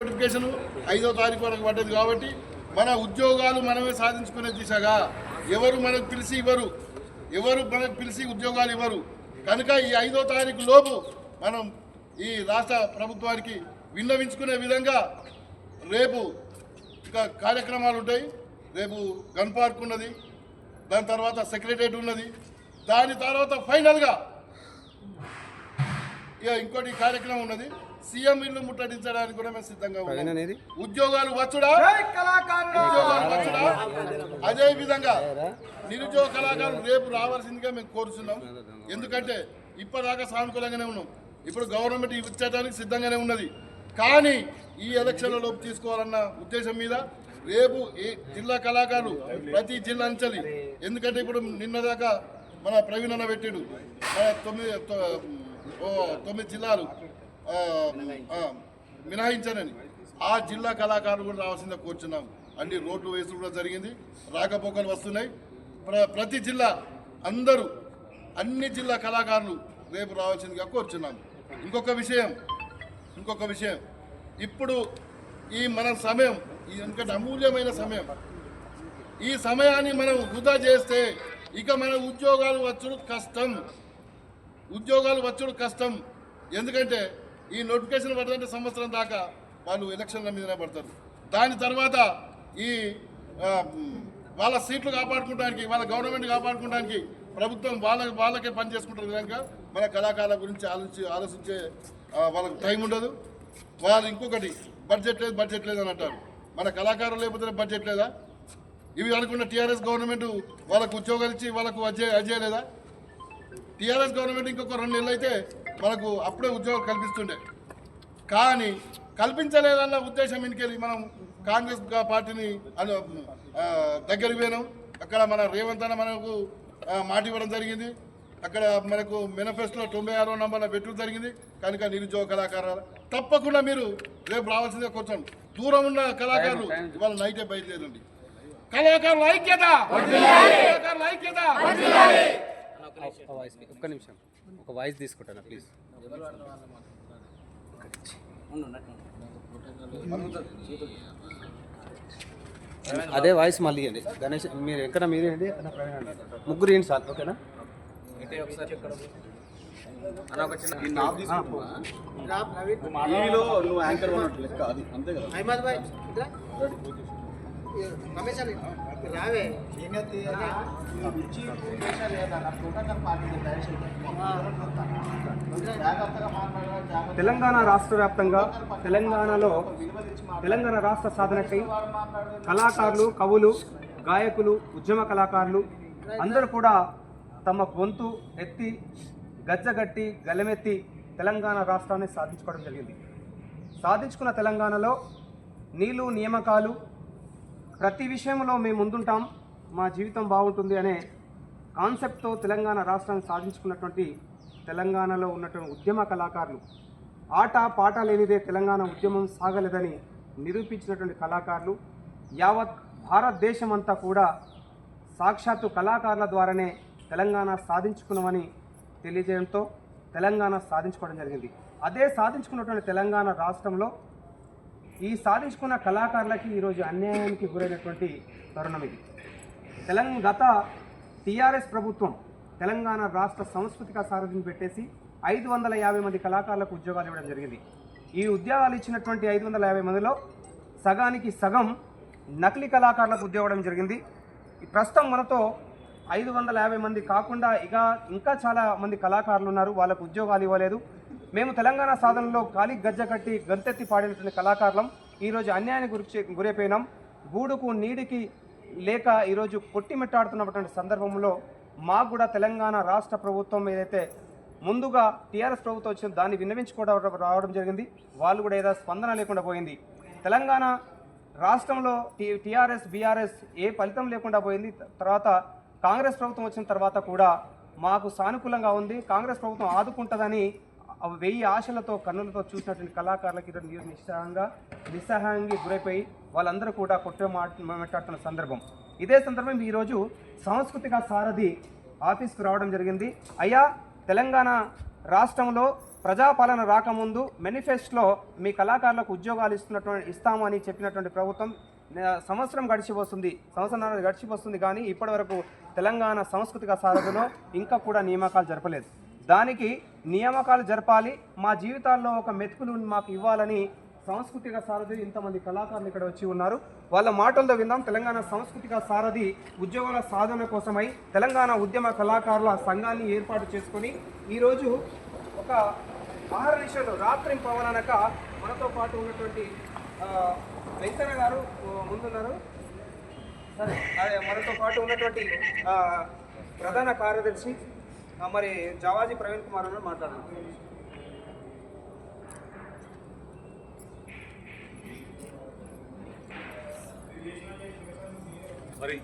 Notification ఐదో తారీఖు వరకు పడ్డది కాబట్టి మన ఉద్యోగాలు మనమే సాధించుకునే దిశగా ఎవరు మనకు పిలిచి ఇవ్వరు. ఎవరు మనకు పిలిచి ఉద్యోగాలు ఇవ్వరు. కనుక ఈ ఐదో తారీఖు లోపు మనం ఈ రాష్ట్ర ప్రభుత్వానికి విన్నవించుకునే విధంగా రేపు ఇంకా కార్యక్రమాలు ఉంటాయి. రేపు గన్ పార్క్ ఉన్నది. దాని తర్వాత సెక్రటరేట్ ఉన్నది. దాని తర్వాత ఫైనల్గా ఇక ఇంకోటి కార్యక్రమం ఉన్నది. సీఎం ఇల్లు ముట్టడించడానికి కూడా మేము సిద్ధంగా ఉన్నాం. ఉద్యోగాలు వచ్చుడా? ఉద్యోగాలు వచ్చుడా? అదే విధంగా నిరుద్యోగ కళాకారులు రేపు రావాల్సిందిగా మేము కోరుతున్నాం ఎందుకంటే ఇప్పటిదాకా సానుకూలంగానే ఉన్నాం. ఇప్పుడు గవర్నమెంట్ ఇచ్చడానికి సిద్ధంగానే ఉన్నది. కానీ ఈ ఎలక్షన్లలో తీసుకోవాలన్న ఉద్దేశం మీద రేపు ఈ జిల్లా కళాకారులు ప్రతి జిల్లా అంచలి ఎందుకంటే ఇప్పుడు నిన్నదాకా మన ప్రవీణ్ అన్న పెట్టాడు. తొమ్మిది తొమ్మిది జిల్లాలు. మినహాయించానని. ఆ జిల్లా కళాకారులు కూడా రావాల్సిందే కూర్చున్నాం. అన్ని రోడ్లు వేసులు కూడా జరిగింది. రాకపోకలు వస్తున్నాయి. ప్ర ప్రతి జిల్లా అందరూ అన్ని జిల్లా కళాకారులు రేపు రావాల్సిందిగా కోరుచున్నాం. ఇంకొక విషయం ఇంకొక విషయం. ఇప్పుడు ఈ మన సమయం ఎందుకంటే అమూల్యమైన సమయం. ఈ సమయాన్ని మనం వృధా చేస్తే ఇక మన ఉద్యోగాలు వచ్చుడు కష్టం. ఉద్యోగాలు వచ్చుడు కష్టం. ఎందుకంటే ఈ నోటిఫికేషన్ పడుతుంటే సంవత్సరం దాకా వాళ్ళు ఎలక్షన్ల మీదనే పడతారు. దాని తర్వాత ఈ వాళ్ళ సీట్లు కాపాడుకోవడానికి వాళ్ళ గవర్నమెంట్ కాపాడుకోవడానికి ప్రభుత్వం వాళ్ళ వాళ్ళకే పని చేసుకుంటారు కనుక మన కళాకారుల గురించి ఆలోచి ఆలోచించే వాళ్ళకి టైం ఉండదు. వాళ్ళు ఇంకొకటి బడ్జెట్ లేదు బడ్జెట్ లేదు అని అంటారు. మన కళాకారులు లేకపోతే బడ్జెట్ లేదా? ఇవి అనుకున్న టీఆర్ఎస్ గవర్నమెంట్ వాళ్ళకు ఉద్యోగాలు ఇచ్చి వాళ్ళకు అజయ్ అజయ్ లేదా టీఆర్ఎస్ గవర్నమెంట్ ఇంకొక రెండు నెలలు అయితే మనకు అప్పుడే ఉద్యోగం కల్పిస్తుండే. కానీ కల్పించలేదన్న ఉద్దేశం ఇంకెళ్ళి మనం కాంగ్రెస్ పార్టీని దగ్గరికి పోయినాం. అక్కడ మన రేవంత్ అన్న మనకు మాట ఇవ్వడం జరిగింది. అక్కడ మనకు మేనిఫెస్టోలో తొంభై ఆరో నంబర్లో పెట్టడం జరిగింది. కనుక నిరుద్యోగ కళాకారులు తప్పకుండా మీరు రేపు రావాల్సిందే కొంచెం దూరం ఉన్న కళాకారులు ఇవాళ నైటే బయలుదేరండి. కళాకారుల ఐక్యత! కళాకారుల ఐక్యత! వాయిస్ ఒక్క నిమిషం. ఒక వాయిస్ తీసుకుంటాను ప్లీజ్ అదే వాయిస్ మళ్ళీ ఇవ్వండి. గణేష్ మీరు ఎక్కడ మీరేంటి. ముగ్గురు ఏంటి సార్? ఓకేనా? టీవీలో నువ్వు యాంకర్ ఉన్నట్టు లెక్క అది. అంతే కదా. రావే. తెలంగాణ రాష్ట్ర వ్యాప్తంగా తెలంగాణలో తెలంగాణ రాష్ట్ర సాధనకై కళాకారులు కవులు గాయకులు ఉద్యమ కళాకారులు అందరూ కూడా తమ గొంతు ఎత్తి గజ్జగట్టి గలమెత్తి తెలంగాణ రాష్ట్రాన్ని సాధించుకోవడం జరిగింది. సాధించుకున్న తెలంగాణలో నీళ్ళు నియామకాలు ప్రతి విషయంలో మేము ముందుంటాం మా జీవితం బాగుంటుంది అనే కాన్సెప్ట్తో తెలంగాణ రాష్ట్రాన్ని సాధించుకున్నటువంటి తెలంగాణలో ఉన్నటువంటి ఉద్యమ కళాకారులు. ఆట పాట లేనిదే తెలంగాణ ఉద్యమం సాగలేదని నిరూపించినటువంటి కళాకారులు. యావత్ భారతదేశం అంతా కూడా సాక్షాత్తు కళాకారుల ద్వారానే తెలంగాణ సాధించుకున్నామని తెలియజేయడంతో తెలంగాణ సాధించుకోవడం జరిగింది. అదే సాధించుకున్నటువంటి తెలంగాణ రాష్ట్రంలో ఈ సాధించుకున్న కళాకారులకి ఈరోజు అన్యాయానికి గురైనటువంటి తరుణం ఇది. తెలంగాణ గత టీఆర్ఎస్ ప్రభుత్వం తెలంగాణ రాష్ట్ర సాంస్కృతిక సారథిని పెట్టేసి ఐదు వందల యాభై మంది కళాకారులకు ఉద్యోగాలు ఇవ్వడం జరిగింది. ఈ ఉద్యోగాలు ఇచ్చినటువంటి ఐదు వందల యాభై మందిలో సగానికి సగం నకిలీ కళాకారులకు ఉద్యోగం ఇవ్వడం జరిగింది ప్రస్తుతం మనతో ఐదు వందల యాభై మంది కాకుండా ఇక ఇంకా చాలా మంది కళాకారులు ఉన్నారు. వాళ్ళకు ఉద్యోగాలు ఇవ్వలేదు. మేము తెలంగాణ సాధనలో కాలి గజ్జ కట్టి గంతెత్తి పాడినటువంటి కళాకారులం. ఈరోజు అన్యాయానికి గురి గురైపోయినాం గూడుకు నీడికి లేక ఈరోజు కొట్టిమెట్టాడుతున్నటువంటి సందర్భంలో మాకు కూడా తెలంగాణ రాష్ట్ర ప్రభుత్వం ఏదైతే ముందుగా టీఆర్ఎస్ ప్రభుత్వం వచ్చిన దాన్ని విన్నవించుకోవడం రావడం జరిగింది. వాళ్ళు కూడా ఏదో స్పందన లేకుండా పోయింది. తెలంగాణ రాష్ట్రంలో టీ టీఆర్ఎస్ బీఆర్ఎస్ ఏ ఫలితం లేకుండా పోయింది. తర్వాత కాంగ్రెస్ ప్రభుత్వం వచ్చిన తర్వాత కూడా మాకు సానుకూలంగా ఉంది. కాంగ్రెస్ ప్రభుత్వం ఆదుకుంటుందని ఆ వెయ్యి ఆశలతో కన్నులతో చూసినటువంటి కళాకారులకి ఈరోజు నిస్సహాయంగా నిస్సహాయంగా గురైపోయి వాళ్ళందరూ కూడా కొట్టే మాట్లాడుతున్న సందర్భం. ఇదే సందర్భం ఈరోజు సాంస్కృతిక సారథి ఆఫీస్కు రావడం జరిగింది. అయ్యా తెలంగాణ రాష్ట్రంలో ప్రజాపాలన రాకముందు మేనిఫెస్టోలో మీ కళాకారులకు ఉద్యోగాలు ఇస్తున్నటువంటి ఇస్తామని చెప్పినటువంటి ప్రభుత్వం సంవత్సరం గడిచిపోతుంది సంవత్సరం గడిచిపోతుంది కానీ ఇప్పటివరకు తెలంగాణ సాంస్కృతిక సారథిలో ఇంకా కూడా నియామకాలు జరపలేదు. దానికి నియామకాలు జరపాలి. మా జీవితాల్లో ఒక మెతుకులు మాకు ఇవ్వాలని సాంస్కృతిక సారథి ఇంతమంది కళాకారులు ఇక్కడ వచ్చి ఉన్నారు. వాళ్ళ మాటలతో విందాం. తెలంగాణ సాంస్కృతిక సారథి ఉద్యోగాల సాధన కోసమై తెలంగాణ ఉద్యమ కళాకారుల సంఘాన్ని ఏర్పాటు చేసుకొని ఈరోజు ఒక ఆహార నిషేధం రాత్రి పవననక మనతో పాటు ఉన్నటువంటి వెంకన్న గారు ముందున్నారు. సరే మనతో పాటు ఉన్నటువంటి ప్రధాన కార్యదర్శి మరి జవాజీ ప్రవీణ్ కుమార్ గారు మాట్లాడుతున్నారు మరి